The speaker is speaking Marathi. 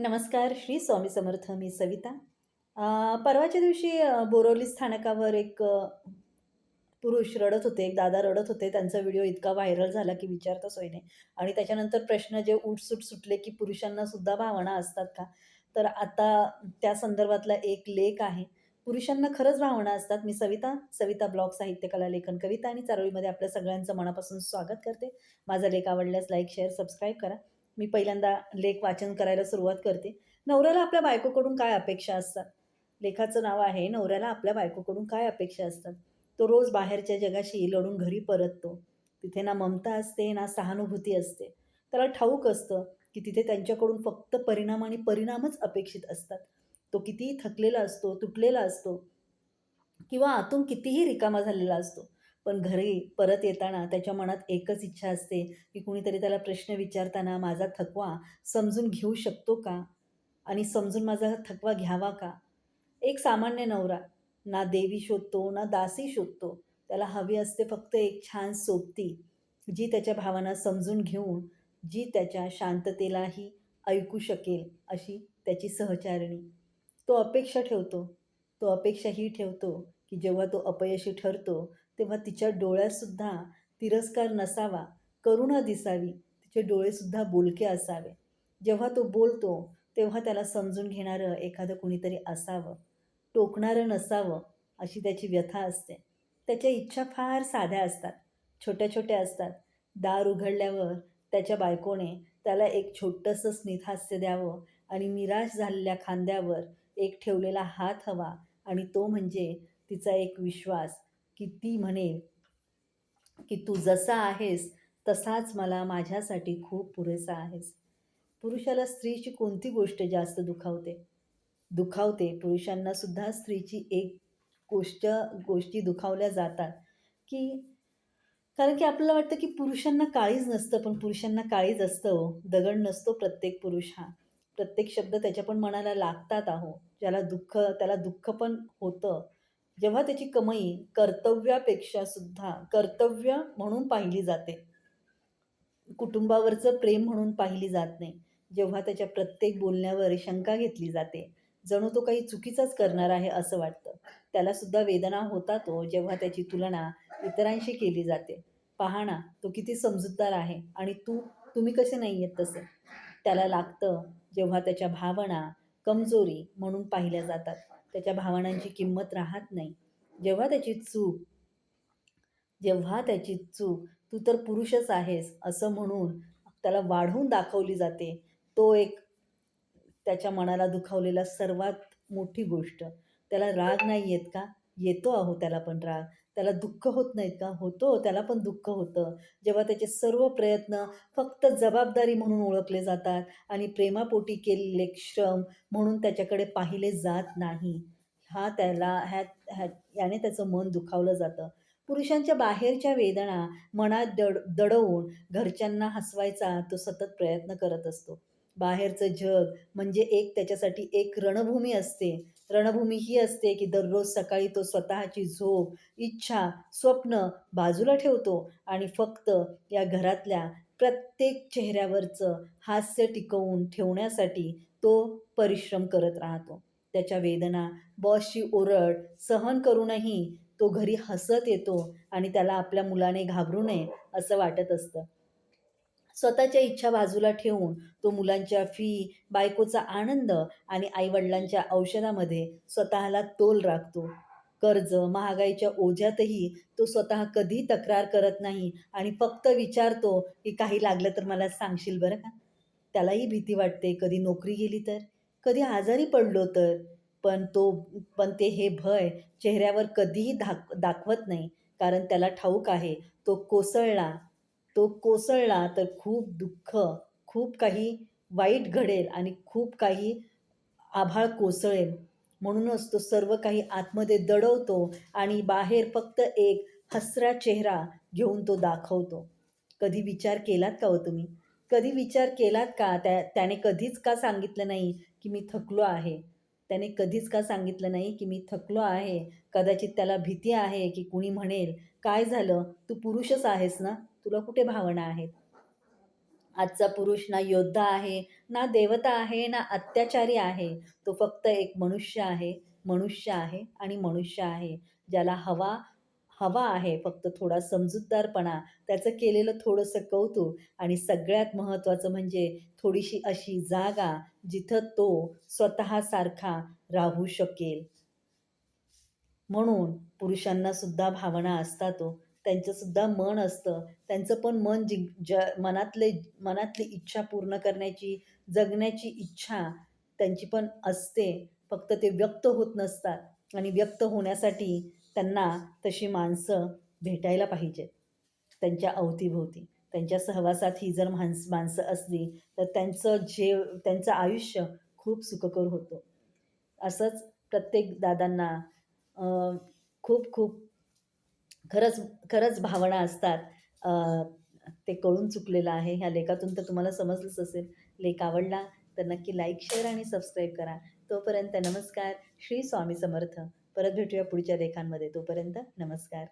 नमस्कार श्री स्वामी समर्थ मी सविता. परवाच्या दिवशी बोरोली स्थानकावर एक पुरुष रडत होते एक दादा रडत होते. त्यांचा व्हिडिओ इतका व्हायरल झाला की विचारता सोयीने नाही. आणि त्याच्यानंतर प्रश्न जे उठसूट सुटले की पुरुषांना सुद्धा भावना असतात का? तर आता त्या संदर्भातला एक लेख आहे. पुरुषांना खरंच भावना असतात. मी सविता सविता ब्लॉग साहित्य कला लेखन कविता आणि चारोळीमध्ये आपल्या सगळ्यांचं मनापासून स्वागत करते. माझा लेख आवडल्यास लाईक शेअर सबस्क्राईब करा. मी पहिल्यांदा लेख वाचन करायला सुरुवात करते. नवऱ्याला आपल्या बायकोकडून काय अपेक्षा असतात? लेखाचं नाव आहे नवऱ्याला आपल्या बायकोकडून काय अपेक्षा असतात? तो रोज बाहेरच्या जगाशी लढून घरी परततो. तिथे ना ममता असते ना सहानुभूती असते. त्याला ठाऊक असतं की तिथे त्यांच्याकडून फक्त परिणाम आणि परिणामच अपेक्षित असतात. तो कितीही थकलेला असतो तुटलेला असतो किंवा आतून कितीही रिकामा झालेला असतो पण घरी परत येताना त्याच्या मनात एकच इच्छा असते की कुणीतरी त्याला प्रश्न विचारताना माझा थकवा समजून घेऊ शकतो का? आणि समजून माझा थकवा घ्यावा का? एक सामान्य नवरा ना देवी शोधतो ना दासी शोधतो त्याला हवी असते फक्त एक छान सोबती जी त्याच्या भावना समजून घेऊन जी त्याच्या शांततेलाही ऐकू शकेल अशी त्याची सहचारिणी. तो अपेक्षा ठेवतो तो अपेक्षा ही ठेवतो की जेव्हा तो अपयशी ठरतो तेव्हा तिच्या डोळ्यातसुद्धा तिरस्कार नसावा करुणा दिसावी तिचे डोळेसुद्धा बोलके असावे. जेव्हा तो बोलतो तेव्हा त्याला समजून घेणारं एखादं कुणीतरी असावं. टोकणारं नसावं अशी त्याची व्यथा असते. त्याच्या इच्छा फार साध्या असतात. छोट्या छोट्या असतात. दार उघडल्यावर त्याच्या बायकोने त्याला एक छोटंसं स्मितहास्य द्यावं आणि निराश झालेल्या खांद्यावर एक ठेवलेला हात हवा आणि तो म्हणजे तिचा एक विश्वास. की ती म्हणेल की तू जसा आहेस तसाच मला माझ्यासाठी खूप पुरेसा आहेस. पुरुषाला स्त्रीची कोणती गोष्ट जास्त दुखावते? दुखावते. पुरुषांना सुद्धा स्त्रीची एक गोष्ट गोष्टी दुखावल्या जातात. की कारण की आपल्याला वाटतं की पुरुषांना काळीज नसतं पण पुरुषांना काळीज असतं हो. दगड नसतो प्रत्येक पुरुष हा. प्रत्येक शब्द त्याच्या पण मनाला लागतात आहो ज्याला दुःख त्याला दुःख पण होतं. जेव्हा त्याची कमाई कर्तव्यापेक्षा सुद्धा कर्तव्य म्हणून पाहिली जाते. कुटुंबावरचं प्रेम म्हणून पाहिली जात नाही. जेव्हा त्याच्या प्रत्येक बोलण्यावर शंका घेतली जाते. जणू तो काही चुकीचाच करणार आहे असं वाटतं. त्याला सुद्धा वेदना होता तो जेव्हा त्याची तुलना इतरांशी केली जाते. पाहणा तो किती समजूतदार आहे आणि तू तुम्ही कसे नाही आहेत तसे? त्याला लागतं जेव्हा त्याच्या भावना कमजोरी म्हणून पाहिल्या जातात. त्याच्या भावनांची किंमत राहत नाही. जेव्हा त्याची चूक जेव्हा त्याची चूक तू तर पुरुषच आहेस असं म्हणून त्याला वाढवून दाखवली जाते तो एक त्याच्या मनाला दुखावलेला सर्वात मोठी गोष्ट. त्याला राग नाही येत का? येतो आहो त्याला पण राग. त्याला दुःख होत नाहीत का? होतो त्याला पण दुःख होतं. जेव्हा त्याचे सर्व प्रयत्न फक्त जबाबदारी म्हणून ओळखले जातात आणि प्रेमापोटी केलेले श्रम म्हणून त्याच्याकडे पाहिले जात नाही हा त्याला ह्या ह्या याने त्याचं मन दुखावलं जातं. पुरुषांच्या बाहेरच्या वेदना मनात दड दडवून घरच्यांना हसवायचा तो सतत प्रयत्न करत असतो. बाहेरचं जग म्हणजे एक त्याच्यासाठी एक रणभूमी असते. रणभूमी ही असते की दररोज सकाळी तो स्वतःची झोप इच्छा स्वप्न बाजूला ठेवतो आणि फक्त या घरातल्या प्रत्येक चेहऱ्यावरचं हास्य टिकवून ठेवण्यासाठी तो परिश्रम करत राहतो. त्याच्या वेदना बॉसची ओरड सहन करूनही तो घरी हसत येतो आणि त्याला आपल्या मुलाने घाबरू नये असं वाटत असतं. स्वतःच्या इच्छा बाजूला ठेवून तो मुलांच्या फी बायकोचा आनंद आणि आईवडिलांच्या औषधामध्ये स्वतःला तोल राखतो. कर्ज महागाईच्या ओझ्यातही तो स्वतः कधी तक्रार करत नाही आणि फक्त विचारतो की काही लागलं तर मला सांगशील बरं का? त्यालाही भीती वाटते कधी नोकरी गेली तर? कधी आजारी पडलो तर? पण तो पण ते हे भय चेहऱ्यावर कधीही दाख दाखवत नाही. कारण त्याला ठाऊक आहे तो कोसळला तो कोसळला तर खूप दुःख खूप काही वाईट घडेल आणि खूप काही आभाळ कोसळेल. म्हणूनच तो सर्व काही आतमध्ये दडवतो आणि बाहेर फक्त एक हसरा चेहरा घेऊन तो दाखवतो. कधी विचार केलात का हो तुम्ही? कधी विचार केलात का? त्या त्याने कधीच का सांगितलं नाही की मी थकलो आहे? त्याने कधीच का सांगितलं नाही की मी थकलो आहे? कदाचित त्याला भीती आहे की कुणी म्हणेल काय झालं? तू पुरुषच आहेस ना? तुला कुठे भावना आहेत? आजचा पुरुष ना योद्धा आहे ना देवता आहे ना अत्याचारी आहे. तो फक्त एक मनुष्य आहे मनुष्य आहे आणि मनुष्य आहे. ज्याला हवा हवा आहे फक्त थोडा समजूतदारपणा. त्याचं केलेलं थोडंसं कौतुक आणि सगळ्यात महत्त्वाचं म्हणजे थोडीशी अशी जागा जिथं तो स्वतःसारखा राहू शकेल. म्हणून पुरुषांना सुद्धा भावना असतात हो. त्यांचंसुद्धा मन असतं. त्यांचं पण मन जिंक ज मनातले मनातली इच्छा पूर्ण करण्याची जगण्याची इच्छा त्यांची पण असते. फक्त ते व्यक्त होत नसतात आणि व्यक्त होण्यासाठी त्यांना तशी माणसं भेटायला पाहिजेत त्यांच्या अवतीभोवती. त्यांच्या सहवासात ही जर माणस माणसं असली तर त्यांचं जे त्यांचं आयुष्य खूप सुखकर होतं. असंच प्रत्येक दादांना खूप खूप खरंच खरंच भावना असतात. ते कळून चुकलेलं आहे. ह्या लेखातून तर तुम्हाला समजलंच असेल. लेख आवडला तर नक्की लाईक शेअर आणि सबस्क्राईब करा. तोपर्यंत नमस्कार. श्री स्वामी समर्थ. परत भेटूया पुढच्या लेखांमध्ये. तोपर्यंत नमस्कार.